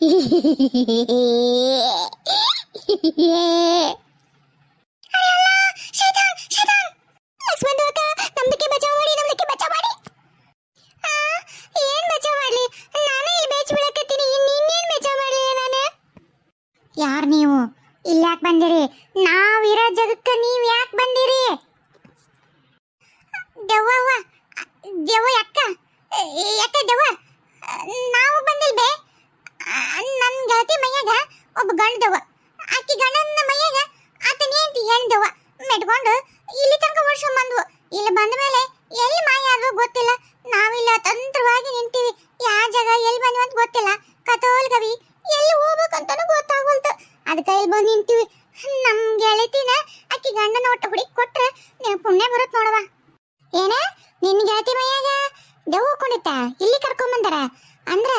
ಯಾರ್ ನೀವು? ಇಲ್ಲಿ ಯಾಕೆ ಬಂದಿರಿ? ನಾವಿರೋ ಜಗಕ್ಕೆ ನೀವ್ ಯಾಕೆ ಬಂದಿರಿ? ದೆವ್ವ ದೆವ್ವ ಯಾಕ? ಯಾಕೆ ದೆವ್ವ? ನಾವು ಬಂದಿಲ್ಬೆ ನನ್ನ ಗೆಳತಿ ಮೈಯಾಗ ಒಬ್ಬ ಗಣ್ದವ ಆಕಿ ಗಂಡನ ಮೈಯಾಗ ಆತನ ಹೆಂಡತಿ ಹೆಣ್ ದೆವ್ವ ಮೆಟ್ಕೊಂಡು ಇಲ್ಲಿ ತನಕ ವರ್ಷ ಬಂದ್ವು ಇಲ್ಲಿ ಬಂದ ಮೇಲೆ ಎಲ್ಲಿ ಮಾಯ ಆದ್ವು ಗೊತ್ತಿಲ್ಲ ನಾವಿಲ್ಲ ತಂತ್ರವಾಗಿ ನಿಂತೀವಿ ಯಾವ ಜಾಗ ಎಲ್ಲಿ ಬಂದ್ವಿ ಅಂತ ಗೊತ್ತಿಲ್ಲ ಕತೋಲ್ ಗವಿ ಎಲ್ಲಿ ಹೋಗ್ಬೇಕಂತನೂ ಗೊತ್ತಾಗವಲ್ತು ಅದಕ್ಕೆ ಇಲ್ಲಿ ಬಂದು ನಿಂತೀವಿ ನಮ್ ಗೆಳತಿನ ಆಕಿ ಗಂಡನ ಒಟ್ಟ ಹುಡುಗಿ ಕೊಟ್ರೆ ನೀವು ಪುಣ್ಯ ಬರುತ್ತ ನೋಡವ ಏನ ನಿನ್ನ ಗೆಳತಿ ಮೈಯಾಗ ದೆವ್ವ ಕೊಂಡಿತ್ತ ಇಲ್ಲಿ ಕರ್ಕೊಂಬಂದಾರ ಅಂದ್ರ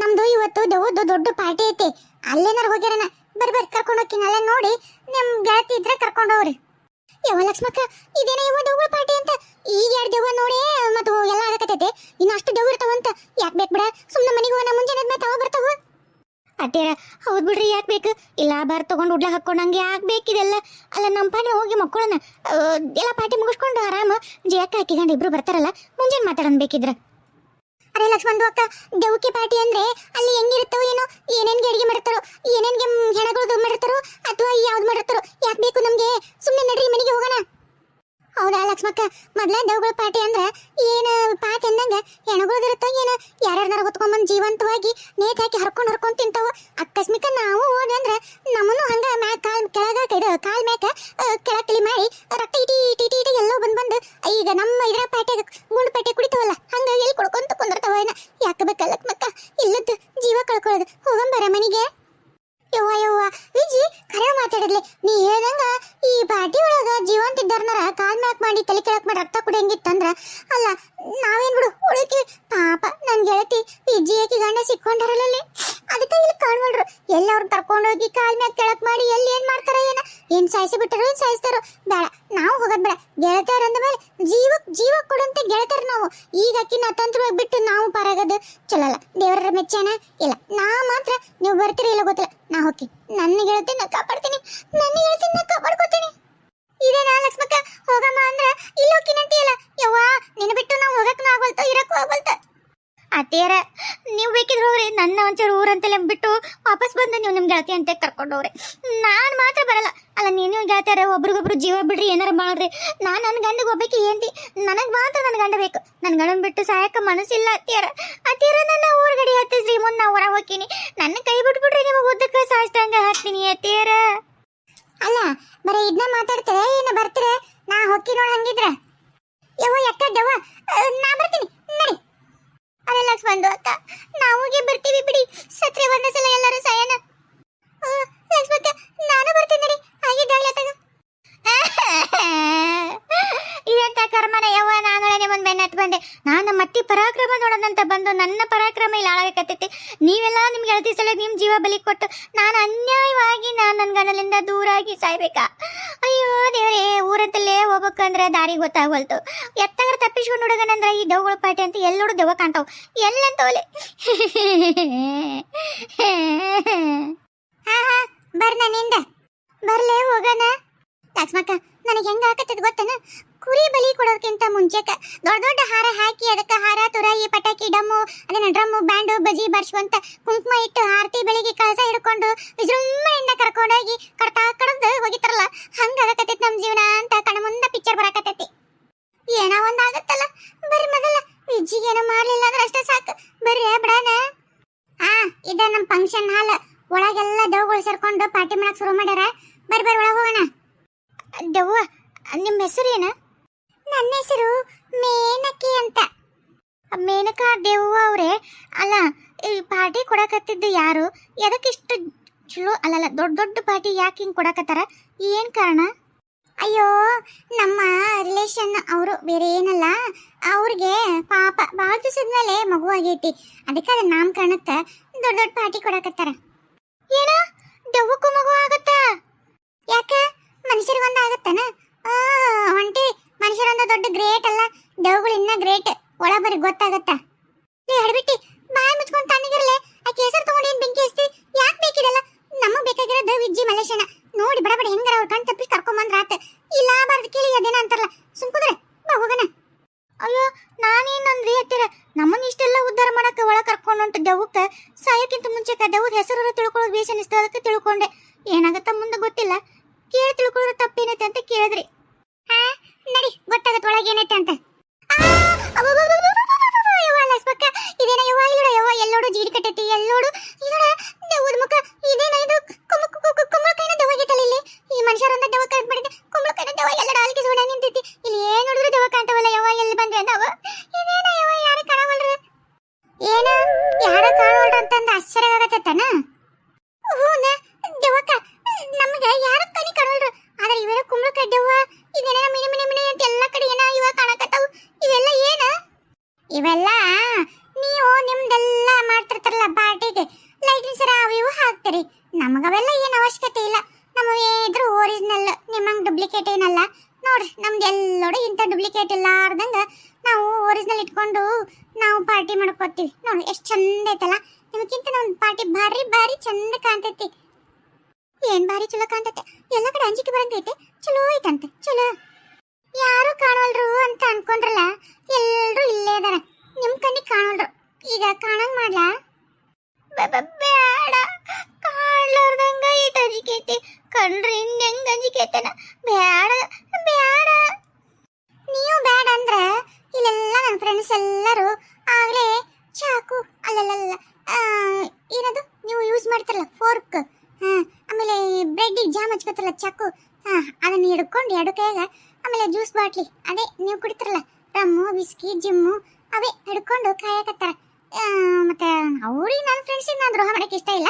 ನಮ್ದು ಇವತ್ತು ದೆವ್ವದ್ದು ದೊಡ್ಡ ಪಾರ್ಟಿ ಐತಿ. ಅಲ್ಲೇನಾರ ಹೋಗ್ಯಾರನ, ಬರ್ರಿ ಬರ್ರಿ ಕರ್ಕೊಂಡು ಹೋಗ್ತೀನಿ. ಅಲ್ಲೇ ನೋಡಿ ನಿಮ್ ಗೆಳತಿ ಇದ್ರೆ ಕರ್ಕೊಂಡು ಹೋಗ್ರಿ. ಯವ ಲಕ್ಷ್ಮಕ್ಕ, ಇದೇನ ಇವ ದೆವ್ವ ಪಾರ್ಟಿ ಅಂತ? ಈಗ ಎರಡು ದೆವ್ವ ನೋಡಿ ಮತ್ತು ಎಲ್ಲ ಆಗಕತ್ತೈತೆ. ಇನ್ನು ಅಷ್ಟು ದೆವ್ವ ಇರ್ತಾವಂತ ಯಾಕೆ ಬೇಕು ಬಿಡ? ಸುಮ್ಮನೆ ಮನೆಗೆ ಹೋಗೋಣ ಮುಂಜಾನೆ ಮೇಲೆ ತಾವ ಬರ್ತಾವ. ಅತ್ತೇರ, ಹೌದ್ ಬಿಡ್ರಿ, ಯಾಕೆ ಬೇಕು? ಇಲ್ಲ, ಬಾರ್ ತಗೊಂಡು ಉಡ್ಲ ಹಾಕೊಂಡಂಗೆ ಯಾಕೆ ಬೇಕಿದೆಲ್ಲ ಅಲ್ಲ ನಮ್ಮ ಪಾಡಿ ಹೋಗಿ ಮಕ್ಕಳನ್ನ ಎಲ್ಲ ಪಾರ್ಟಿ ಮುಗಿಸ್ಕೊಂಡು ಆರಾಮ ಜೇಕ ಹಾಕಿಕೊಂಡು ಇಬ್ರು ಬರ್ತಾರಲ್ಲ, ಮುಂಜಾನೆ ಮಾತಾಡೋಣ ಬೇಕಿದ್ರ? ಅರೆ ಲಕ್ಷ್ಮಣ್ ಅಕ್ಕ ದೇವಕಿ ಪಾರ್ಟಿ ಅಂದ್ರೆ ಅಲ್ಲಿ ಹೆಂಗಿರುತ್ತೋ ಏನೋ ಏನೇನ್ಗೆ ಅಡಿಗೆ ಮಾಡಿರ್ತಾರೋ ಏನೇನ್ಗೆ ಹೆಣಗಳು ಮಾಡಿರ್ತಾರೋ ಅಥವಾ ಯಾವ್ದು ಮಾಡಿರ್ತಾರೋ, ಯಾಕೆ ಬೇಕು ನಮ್ಗೆ? ಸುಮ್ಮನೆ ನಡ್ರಿ, ಮನೆಗೆ ಹೋಗೋಣ. ಹೌದಾ ಲಕ್ಷ್ಮಕ್ಕ? ಮೊದ್ಲ ದೇವಗಳ ಪಾರ್ಟಿ ಅಂದ್ರೆ ಏನ ಪಾರ್ಟಿ ಅಂದಂಗ ಹೆಣಗಳದಿರುತ್ತೋ ಏನ, ಯಾರ್ಯಾರನಾರ ಹೊತ್ಕೊಂಡ್ಬಂದು ಜೀವಂತವಾಗಿ ನೇತ್ ಹಾಕಿ ಹರ್ಕೊಂಡು ಹರ್ಕೊಂಡ್ ತಿಂತಾವ, ಅಕಸ್ಮಿಕ ನಾವು ಹೋದ್ವಿ ಅಂದ್ರೆ ನಮ್ಮನ್ನು ಹಂಗ ಮ್ಯಾ ಕಾಲ್ ಕೆಳಗ ಇದು ಕಾಲ್ ಮ್ಯಾಕ ಕೆಳ ತಿಳಿ ಮಾಡಿ ರಕ್ತ ಇಟಿ ಇಟಿ ಇಟಿ ಎಲ್ಲೋ ಬಂದ್ ಬಂದು ಈಗ ನಮ್ಮ ಇದ್ರ ಪಾರ್ಟಿಯಾಗ ಗುಂಡು ಪಾರ್ಟಿ ಕುಡಿತಾವಲ್ಲ ಹಂಗ ಎಲ್ಲಿ ಕುಡ್ಕೊಂತ ಕುಂದಿರ್ತಾವ ಏನ ಯಾಕ ಬೇಕ ಲಕ್ಷ್ಮಕ್ಕ ಇಲ್ಲದ ಜೀವ ಕಳ್ಕೊಳ್ಳೋದು ಹೋಗಂಬರ ಮನಿಗೆ ಯವ್ವ ಯವ್ವ ವಿಜಿ ಖರೆ ಮಾತಾಡಿದ್ಲೆ ನೀ ಹೇಳ್ದಂಗ ಈ ಪಾರ್ಟಿ ಒಳಗ ಜೀವಂತ ಇದ್ದಾರನಾರ ಕಾಲ್ ಮ್ಯಾಕ್ ಮಾಡಿ ತಲೆ ಕೆಳಕ್ ಮಾಡಿ ರಕ್ತ ಕುಡಿಯಂಗಿತ್ತಂದ್ರ ಅಲ್ಲ ನಾವೇನ್ ಬಿಡು ಉಳಿತೀವಿ ಪಾಪ ನನ್ ಗೆಳತಿ ವಿಜಿ ಆಕಿ ಗಂಡ ಸಿಕ್ಕೊಂಡಾರಲ್ಲೇ ಅದಕ್ಕೆ ಇಲ್ಲಿ ಕಾಣ್ವಲ್ರು ಕರ್ಕೊಂಡು ಹೋಗಿ ಕಾಲ್ ಮ್ಯಾಗ ಕೆಳಕ್ ಮಾಡಿ ಎಲ್ಲಿ ಏನ್ ಮಾಡ್ತಾರ ಏನ? ಏನ್ ಸಾಯಿಸಿ ಬಿಟ್ಟರು ಏನ್ ಸಾಯಿಸ್ತಾರೋ? ಬೇಡ, ನಾವು ಹೋಗೋದ್ ಬೇಡ. ಗೆಳತಿಯರ್ ಅಂದ ಮೇಲೆ ಜೀವಕ್ ಜೀವ ಕೊಡುವಂತ ಗೆಳತಿಯರ್ ನಾವು. ಈಗ ಅಕ್ಕಿನ ತಂತ್ರವಾಗಿ ಬಿಟ್ಟು ನಾವು ಪಾರಾಗದು ಚಲೋ ಅಲ್ಲ ದೇವರ ಮೆಚ್ಚಾನ? ಇಲ್ಲ. ನಾ ಮಾತ್ರ, ನೀವು ಬರ್ತೀರಿ ಇಲ್ಲ ಗೊತ್ತಿಲ್ಲ. ನಾ ಹೋಗಿ ನನ್ನ ಗೆಳತಿನ ಕಾಪಾಡ್ತೀನಿ. ನನ್ನ ಗೆಳತಿನ ಕಾಪಾಡ್ಕೋತೀನಿ ಇದೇನಾ ಲಕ್ಷ್ಮಕ್ಕ ಹೋಗಮ್ಮ ಅಂದ್ರ ಇಲ್ಲಿ ಹೋಗಿನಂತೀಯಲ್ಲ ಯವ್ವ ನಿನ್ನ ಬಿಟ್ಟು ನಾವು ಹೋಗಕ್ಕೂ ಆಗವಲ್ತ ಇರಕ್ಕೂ ಆಗವಲ್ತ ಅತ್ತೇರ ನೀವು ಬೇಕಿದ್ರೆ ಹೋಗ್ರಿ ನನ್ನ ಒಂಚೂರು ಊರಂತೆಲ್ಲ ಬಿಟ್ಟು ವಾಪಸ್ ಬಂದು ನೀವು ನಿಮ್ಮ ಗೆಳತಿ ಅಂತ ಕರ್ಕೊಂಡವ್ರೆ. ನಾನು ಮಾತ್ರ ಬರಲ್ಲ. ಅಲ್ಲ, ನೀನು ಗೆಳತಿಯಾರ ಒಬ್ರಿಗೊಬ್ರು ಜೀವ ಬಿಡ್ರಿ, ಏನಾರ ಮಾಡ್ರಿ. ನಾನು ನನ್ನ ಗಂಡಗ್ ಹೋಗ್ಬೇಕು ಏನ್ರಿ ನನಗೆ ಮಾತ್ರ ನನ್ನ ಗಂಡ ಬೇಕು. ನನ್ನ ಗಂಡನ ಬಿಟ್ಟು ಸಾಯಕ್ಕ ಮನಸ್ಸಿಲ್ಲ, ಅತ್ತಿಯರ. ಅತ್ತಿಯರ ನನ್ನ ಊರ್ಗಡೆ ಹತ್ತಿಸ್ರಿ ಮುಂದೆ ನಾ ಹೊರ ಹೋಗ್ತೀನಿ. ನನ್ನ ಕೈ ಬಿಟ್ಬಿಡ್ರಿ ನಿಮಗೆ ಉದ್ದಕ್ಕೆ ಸಾಷ್ಟಂಗ ಹಾಕ್ತೀನಿ, ಅತ್ತಿಯರ. ಅಲ್ಲ, ಬರೀ ಇದನ್ನ ಮಾತಾಡ್ತಾರೆ, ಏನು ಬರ್ತಾರೆ? ನಾ ಹೊಕ್ಕಿ ನೋಡ್ ಹಂಗಿದ್ರ. ಯವ್ವ, ಎಕ್ಕ ದವ್ವ? ನಾ ಬರ್ತೀನಿ. ನಡಿ. ಅಲ್ಲ, ಲಕ್ಷ್ಮಣ್ ಅಕ್ಕ ನಾವು ಬರ್ತೀವಿ ಬಿಡಿ ಸತ್ರೆ ಒಂದ ಸಲ ಎಲ್ಲರೂ ಸಾಯನ ಲಕ್ಷ್ಮಕ್ಕ ನಾನು ಬರ್ತೀನಿ ನಡಿ ಆಗಿದ್ದಾಗಲೇ ತಗ ಇದಂತ ಕರ್ಮನ ಯವ್ವ ನಾಗಳೇ ಮುಂದೆ ಬೆನ್ನ ಹತ್ತು ಬಂದೆ ನಾನು ನಮ್ಮ ಅತ್ತಿ ಪರಾಕ್ರಮ ನೋಡೋದಂತ ಬಂದು ನನ್ನ ಪರಾಕ್ರಮ ಇಲ್ಲಿ ಹಾಳಾಗಕತ್ತೈತಿ ನೀವೆಲ್ಲ ನಿಮ್ಗೆ ಗೆಳತಿ ಸಲ ನಿಮ್ಮ ಜೀವ ಬಲಿ ಕೊಟ್ಟು ನಾನು ಅನ್ಯಾಯವಾಗಿ ನಾನು ನನ್ನ ಗಂಡಲಿಂದ ದೂರಾಗಿ ಸಾಯ್ಬೇಕಾ? ಅಯ್ಯೋ ದೇವರೇ ಊರದಲ್ಲೇ ಹೋಗ್ಬೇಕಂದ್ರೆ ದಾರಿ ಗೊತ್ತಾಗೋಲ್ತು. ಎತ್ತಗರ ತಪ್ಪಿಸ್ಕೊಂಡು ಹುಡುಗನಂದ್ರೆ ಈ ದವ್ಗಳ ಪಾಟಿ ಅಂತ ಎಲ್ಲೋಡು ದೆವ್ವ ಕಾಣ್ತಾವ. ಎಲ್ಲಂತವಲೆ ಹಾ ಹಾ ಬರ್ ನನ್ನಿಂದ ಬರ್ಲೇ ಹೋಗನ? ಲಕ್ಷ್ಮಕ್ಕ, ನನಗೆ ಹೆಂಗ ಆಕತ್ತದ ಗೊತ್ತನ? ಕುರಿ ಬಲಿ ಕೊಡೋದಕ್ಕಿಂತ ಮುಂಚೆಕ ದೊಡ್ಡ ದೊಡ್ಡ ಹಾರ ಬರ್ಸ್ಕೊಂತ ಕುಂಕುಮ ಇಟ್ಟು ಆರತಿ ಬೆಳಿಗ್ಗೆ ಕಳಸ ಹಿಡ್ಕೊಂಡು ವಿಜೃಂಭಣೆಯಿಂದ ಕರ್ಕೊಂಡೋಗಿ ಕಡ್ತಾ ಕಡ್ದು ಹೋಗಿತಾರಲ್ಲ ಹಂಗ ಆಗಕತ್ತೈತಿ ನಮ್ಮ ಜೀವನ ಅಂತ ಕಣ ಮುಂದೆ ಪಿಕ್ಚರ್ ಬರಾಕತ್ತೈತಿ. ಏನೋ ಒಂದು ಆಗತ್ತಲ್ಲ, ಬರ್ರಿ ಮೊದಲ ವಿಜ್ಜಿಗೆ ಏನೋ ಮಾಡ್ಲಿಲ್ಲ ಅಂದ್ರೆ ಅಷ್ಟೇ ಸಾಕು, ಬರ್ರಿ ಬಿಡಾನ. ಆ, ಇದ ನಮ್ಮ ಫಂಕ್ಷನ್ ಹಾಲ್ ಒಳಗೆಲ್ಲ ದವ್ಗಳು ಸೇರ್ಕೊಂಡು ಪಾರ್ಟಿ ಮಾಡಕ್ ಶುರು ಮಾಡ್ಯಾರ, ಬರ್ರಿ ಬರ್ರಿ ಒಳಗೆ ಹೋಗೋಣ. ದವ್ವ ನಿಮ್ಮ ಹೆಸರು ಏನ? ನನ್ನ ಹೆಸರು ಮೇನಕಿ ಅಂತ. ಮೇನಕಾ ದೇವ್ವ ಅವ್ರೆ, ಅಲ್ಲ ಈ ಪಾರ್ಟಿ ಕೊಡಕತ್ತಿದ್ದು ಯಾರು? ಎದಕ್ಕಿಷ್ಟು ಚಲೋ ಅಲ್ಲಲ್ಲ, ದೊಡ್ಡ ದೊಡ್ಡ ಪಾರ್ಟಿ ಯಾಕೆ ಹಿಂಗೆ ಕೊಡಕತ್ತಾರ? ಏನ್ ಕಾರಣ? ಅಯ್ಯೋ, ನಮ್ಮ ರಿಲೇಷನ್ ಅವರು ಬೇರೆ ಏನಲ್ಲ. ಅವ್ರಿಗೆ ಪಾಪ ಭಾಳ ದಿವಸದ ಮೇಲೆ ಮಗು ಆಗೈತಿ. ಅದಕ್ಕೆ ಅದ ನಾಮಕರಣಕ್ಕೆ ದೊಡ್ಡ ದೊಡ್ಡ ಪಾರ್ಟಿ ಕೊಡಕತ್ತಾರ. ಏನ? ದೆವ್ವಕ್ಕೂ ಮಗು ಆಗತ್ತ? ಯಾಕ? ಮನುಷ್ಯರಿಗೊಂದ ಆಗತ್ತನ? ಹೊಂಟಿ ಮನುಷ್ಯರೊಂದು ದೊಡ್ಡ ಗ್ರೇಟ್ ಅಲ್ಲ. ದವ್ಗಳು ಇನ್ನ ಗ್ರೇಟ್ ಒಳ ಬರಿ ಗೊತ್ತಾಗತ್ತ ನೀ ಹಡ್ಬಿಟ್ಟಿ ಬಾಯಿ ಮುಚ್ಕೊಂಡ್ ತಣ್ಣಗಿರ್ಲೆ ಆಕೆ ಹೆಸರು ತಗೊಂಡು ಏನ್ ಬೆಂಕಿ ಹಚ್ತಿ ಲಕ್ಷಣ ನೋಡಿ ಬಡ ಬಡ ಹೆಂಗಾರ ಅವ್ರ ಕಣ್ ತಪ್ಪಿಸಿ ಕರ್ಕೊಂಬಂದ್ರ ಆತ ಇಲ್ಲ ಬಾರ್ದು ಕೇಳಿ ಅದೇನ ಅಂತಾರಲ್ಲ ಸುಮ್ಕುದ್ರೆ ಬಾ ಹೋಗೋಣ ಅಯ್ಯೋ ನಾನೇನಂದ್ರಿ ಹತ್ತಿರ ನಮ್ಮನ್ನ ಇಷ್ಟೆಲ್ಲ ಉದ್ಧಾರ ಮಾಡಕ್ಕೆ ಒಳ ಕರ್ಕೊಂಡು ಹೊಂಟ ದೆವ್ವಕ್ಕೆ ಸಾಯೋಕ್ಕಿಂತ ಮುಂಚೆ ದೆವ್ವದ ಹೆಸರು ತಿಳ್ಕೊಳ್ಳೋದು ಬೇಷ ಅನಿಸ್ತು ಅದಕ್ಕೆ ತಿಳ್ಕೊಂಡೆ. ಏನಾಗತ್ತ ಮುಂದೆ ಗೊತ್ತಿಲ್ಲ. ಕೇಳಿ ತಿಳ್ಕೊಳ್ಳೋದು ತಪ್ಪೇನೈತೆ ಅಂತ ಕೇಳಿದ್ರಿ. ಹಾ, ನಡಿ, ಗೊತ್ತಾಗತ್ತೆ ಒಳಗೇನೈತೆ ಅಂತ. ಇದೇನ ಯವ್ವ ಇಲ್ಲೋಡ ಯವ್ವ, ಎಲ್ಲೋಡು ಜೀಡಿ ಕಟ್ಟೈತಿ, ಎಲ್ಲೋಡು, ಇಲ್ಲೋಡ ದೆವ್ವದ ಮುಖ ಇದೇನ ಇದು ಕುಂಬ ಕುಂಬಳಕಾಯಿನ ದೆವ್ವ ಆಗೈತಲ್ಲ ಇಲ್ಲಿ ಈ ಮನುಷ್ಯರೊಂದ ದೆವ್ವ ಕರೆಕ್ಟ್ ಮಾಡಿದೆ ಕುಂಬಳಕಾಯಿನ ದೆವ್ವ ಎಲ್ಲಡ ಆಲ್ಕಿ ಸುಡ ನಿಂತೈತಿ ಇಲ್ಲಿ ಏನ್ ನೋಡಿದ್ರು ದೆವ್ವ ಕಾಣ್ತಾವಲ್ಲ ಯವ್ವ ಎಲ್ಲಿ ಬಂದ್ವಿ ನಾವು ಇದೇನ ಯವ್ವ ಯಾರು ಕಾಣವಲ್ರು ಏನ ಯಾರ ಕಾಣವಲ್ರು ಅಂತಂದ ಆಶ್ಚರ್ಯ ಆಗತ್ತನ ಹೂನ ದೆವ್ವಕ್ಕ ನಮಗೆ ಯಾರ ಕಣಿ ಕಾಣವಲ್ರು ಆದ್ರೆ ಇವೆಲ್ಲ ಕುಂಬಳಕಾಯಿ ದೆವ್ವ ಇದೇನ ಮಿನಿ ಮಿನಿ ಮಿನಿ ಅಂತ ಎಲ್ಲ ಕಡೆ ಏನ ಇವ ಕಾಣಕತ್ತಾವು ಇವೆಲ್ಲ ಏನ ಇವೆಲ್ಲ ನೀವು ನಿಮ್ದೆಲ್ಲ ಮಾಡ್ತಿರ್ತಾರಲ್ಲ ಪಾರ್ಟಿಗೆ ಲೈಟಿಂಗ್ ಸರ ಅವು ಇವು ಹಾಕ್ತೀರಿ ನಮಗವೆಲ್ಲ ಏನು ಅವಶ್ಯಕತೆ ಇಲ್ಲ ನಮ್ಮ ಇದ್ರು ಒರಿಜಿನಲ್ ನಿಮ್ಮಂಗೆ ಡುಪ್ಲಿಕೇಟ್ ಏನಲ್ಲ ನೋಡ್ರಿ ನಮ್ದು ಎಲ್ಲೋಡು ಇಂಥ ಡುಪ್ಲಿಕೇಟ್ ಇಲ್ಲಾರ್ದಂಗ ನಾವು ಒರಿಜಿನಲ್ ಇಟ್ಕೊಂಡು ನಾವು ಪಾರ್ಟಿ ಮಾಡ್ಕೋತೀವಿ. ನೋಡಿ, ಎಷ್ಟು ಚಂದ ಐತಲ್ಲ? ನಿಮಗಿಂತ ನಮ್ಮ ಪಾರ್ಟಿ ಭಾರಿ ಭಾರಿ ಚಂದ ಕಾಣ್ತೈತಿ. ಏನ್ ಭಾರಿ ಚಲೋ ಕಾಣ್ತೈತೆ? ಎಲ್ಲ ಕಡೆ ಅಂಜಿಕೆ ಬರಂಗೈತೆ ಚಲೋ ಐತಂತೆ, ಚಲೋ. ಯಾರು ಕಾಣೋಲ್ರು ಅಂತ ಅನ್ಕೊಂಡ್ರಲ್ಲ ಎಲ್ಲರೂ ಇಲ್ಲೇ ಇದಾರ. ನಿಮ್ ಕಣ್ಣಿಗೆ ಕಾಣೋಲ್ರು ಈಗ ಕಾಣಂಗ್ ಮಾಡ್ಲಾ? ಬ್ರೆಡ್ಡಿಗೆ ಜಾಮ್ ಹಚ್ಕೋತಾರಲ್ಲ ಚಾಕು ಹಾ ಅದನ್ನ ಹಿಡ್ಕೊಂಡು ಎರಡು ಕೈಯಾಗ ಆಮೇಲೆ ಜ್ಯೂಸ್ ಬಾಟ್ಲಿ ಅದೇ ನೀವು ಕುಡಿತಾರಲ್ಲ ರಮ್ಮು ಬಿಸ್ಕಿ ಜಿಮ್ಮು ಅವೇ ಹಿಡ್ಕೊಂಡು ಕಾಯಕತ್ತಾರ ಆ, ಮತ್ತೆ ಅವ್ರಿಗೆ ನನ್ನ ಫ್ರೆಂಡ್ಸಿಗೆ ನಾನು ದ್ರೋಹ ಮಾಡಕ್ಕೆ ಇಷ್ಟ ಇಲ್ಲ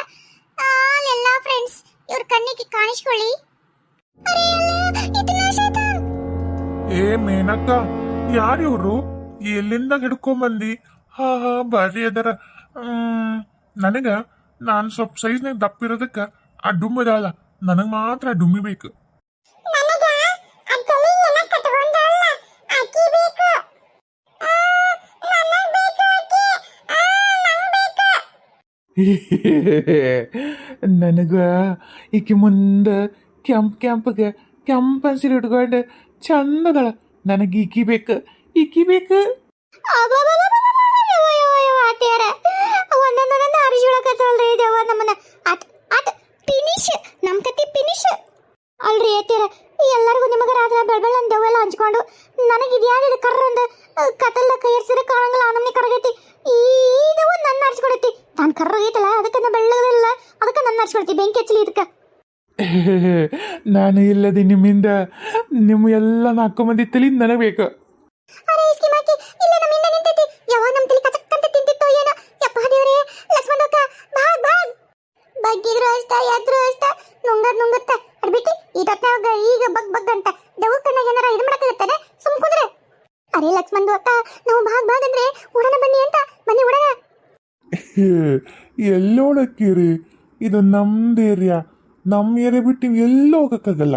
ಆ, ಅಲ್ಲೆಲ್ಲ ಫ್ರೆಂಡ್ಸ್ ಇವ್ರ ಕಣ್ಣಿಗೆ ಕಾಣಿಸ್ಕೊಳ್ಳಿ ಅರೆ ಅಲ್ಲ, ಇದು ನಾಶ ಆಯ್ತಾ? ಏ ಮೇನಕ್ಕ ಯಾರಿವ್ರು ಎಲ್ಲಿಂದ ಹಿಡ್ಕೊಂಬಂದಿ ಹಾ ಹಾ ಬಾರಿ ಅದರ ಹ್ಮ್, ನನಗ ನಾನು ಸ್ವಲ್ಪ ಸೈಜ್ನಾಗ ದಪ್ಪ ಇರೋದಕ್ಕ ಆ ಡುಮ್ ಅದಾಳ ನನಗ್ ಮಾತ್ರ ಡುಮ್ಮಿ ಬೇಕು ನನಗ ಆ ಮುಂದೆ ಬೇಕು. ಆ, ನನಗ್ ಬೇಕು ಆಕಿ. ಆ, ನಂಗ್ ಬೇಕು. ನನಗ ಈಕಿ ಮುಂದ ಕೆಂಪ್ ಕೆಂಪಗೆ ಕೆಂಪ ಹಸಿರು ಇಟ್ಕೊಂಡು ಚಂದದಳ ನನಗೆ ಈಕಿ ಬೇಕು ಈಕಿ ಬೇಕು. ಒಂದೊಂದೊಂದೊಂದು ಅರಿಶಿಳಕತ್ತಲ್ರಿ ದೇವ ನಮ್ಮನ್ನ ಅಟ್ ನಾನು ಇಲ್ಲದೆ ನಿಮ್ಮಿಂದ ನಿಮ್ಮ ಎಲ್ಲ ನಾಲ್ಕು ಮಂದಿ ತಲಿ ನನಗೆ ಬೇಕು ಬಗ್ಗಿದ್ರು ಅಷ್ಟ ಎದ್ರು ಅಷ್ಟ ನುಂಗದ್ ನುಂಗುತ್ತ. ಈ ಇದತ್ನಾಗ ಈಗ ಬಗ್ ಬಗ್ ಅಂತ. ಕಣ್ಣಾಗ ಏನಾರ ಇದು ಮಾಡಕ್ಕಾಗತ್ತಾನೆ? ಸುಮ್ ಕುಂದ್ರೆ. ಅರೆ ಲಕ್ಷ್ಮಣ ಅಕ್ಕ ನಾವು ಭಾಗ್ ಭಾಗ್ ಅಂದ್ರೆ ಉಡನ ಬನ್ನಿ ಅಂತ. ಬನ್ನಿ ಉಡನ ಎಲ್ಲೋಡಕ್ಕಿರಿ ಇದು ನಮ್ದು ಏರಿಯಾ ನಮ್ಮ ಏರಿಯಾ ಬಿಟ್ಟು ನೀವು ಎಲ್ಲೂ ಹೋಗಕ್ಕಾಗಲ್ಲ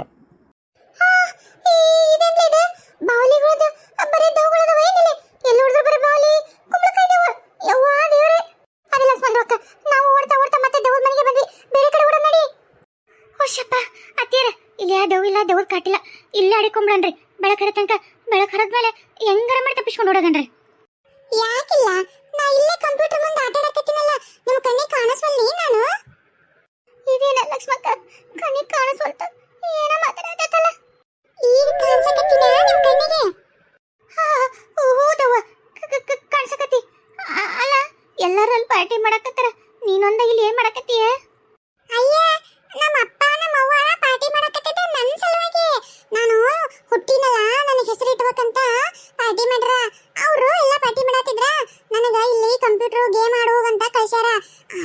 ಕಾಟಿಲ್ಲ. ಇಲ್ಲೇ ಅಡಿಕೊಂಬಿಡನ್ರಿ ಬೆಳಕರ ತನಕ ಬೆಳಕರದ್ಮೇಲೆ ಹೆಂಗಾರ ಮಾಡಿ ತಪ್ಪಿಸ್ಕೊಂಡು ಓಡೋಗನ್ರಿ. ಯಾಕಿಲ್ಲ? ನಾ ಇಲ್ಲೇ ಕಂಪ್ಯೂಟರ್ ಮುಂದೆ ಆಟ ಆಡಕತ್ತೀನಲ್ಲ ನಿಮ್ಮ ಕಣ್ಣಿಗೆ ಕಾಣಿಸ್ವಲ್ಲಿ ನಾನು ಇದೇನ ಲಕ್ಷ್ಮಕ್ಕ, ಕಣ್ಣಿಗೆ ಕಾಣಿಸ್ವಲ್ತ ಏನೋ ಮಾತಾಡತ್ತಲ್ಲ ಈಗ ಕಾಣಿಸಕತ್ತೀನ ನಿಮ್ಮ ಕಣ್ಣಿಗೆ? ಹಾ, ಹೌದವ್ವ. ಕಾಣಿಸಕತ್ತಿ. ಅಲ್ಲ, ಎಲ್ಲರೂ ಅಲ್ಲಿ ಪಾರ್ಟಿ ಮಾಡಕತ್ತಾರ. ನೀನೊಂದ ಇಲ್ಲಿ ಏನ್ ಮಾಡಕತ್ತೀಯ? ಅಯ್ಯ, ನಮ್ಮ ಅಪ್ಪ, ನಮ್ಮ ಅವ್ವ ಪಾರ್ಟಿ ಮಾಡಕತ್ತಿದ್ದ ನನ್ನ ಸಲುವಾಗಿ. ನಾನು ಹುಟ್ಟಿನಲ್ಲ, ನನ್ನ ಹೆಸರು ಇಟ್ಬೇಕಂತ ಪಾರ್ಟಿ ಮಾಡ್ರ ಅವರು ಎಲ್ಲ ಪಾರ್ಟಿ ಮಾಡತ್ತಿದ್ರ ನನಗ ಇಲ್ಲಿ ಕಂಪ್ಯೂಟರ್ ಗೇಮ್ ಆಡುವಂತ ಕಳ್ಸ್ಯಾರ.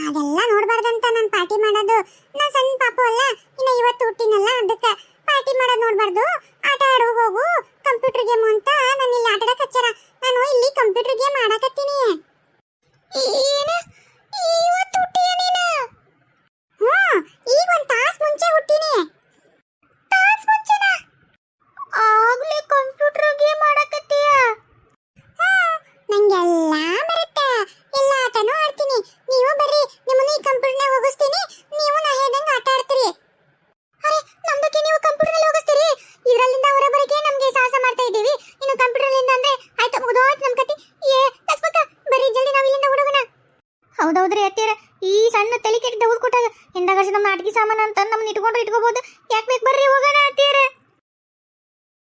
ಅದೆಲ್ಲ ನೋಡ್ಬಾರ್ದಂತ ನಾನು ಪಾರ್ಟಿ ಮಾಡೋದು. ನಾ ಸಣ್ಣ ಪಾಪು ಅಲ್ಲ, ಇನ್ನ ಇವತ್ತು ಹುಟ್ಟಿನಲ್ಲ ಅದಕ್ಕೆ ಪಾರ್ಟಿ ಮಾಡೋದು ನೋಡ್ಬಾರ್ದು. ಆಟ ಆಡೋ ಹೋಗು, ಕಂಪ್ಯೂಟರ್ ಗೇಮ್ ಅಂತ ನಾನು ಇಲ್ಲಿ ಆಟ ಹಚ್ಚಾರ ನಾನು ಇಲ್ಲಿ ಕಂಪ್ಯೂಟರ್ ಗೇಮ್ ಆಡಕತ್ತೀನಿ. ಏನು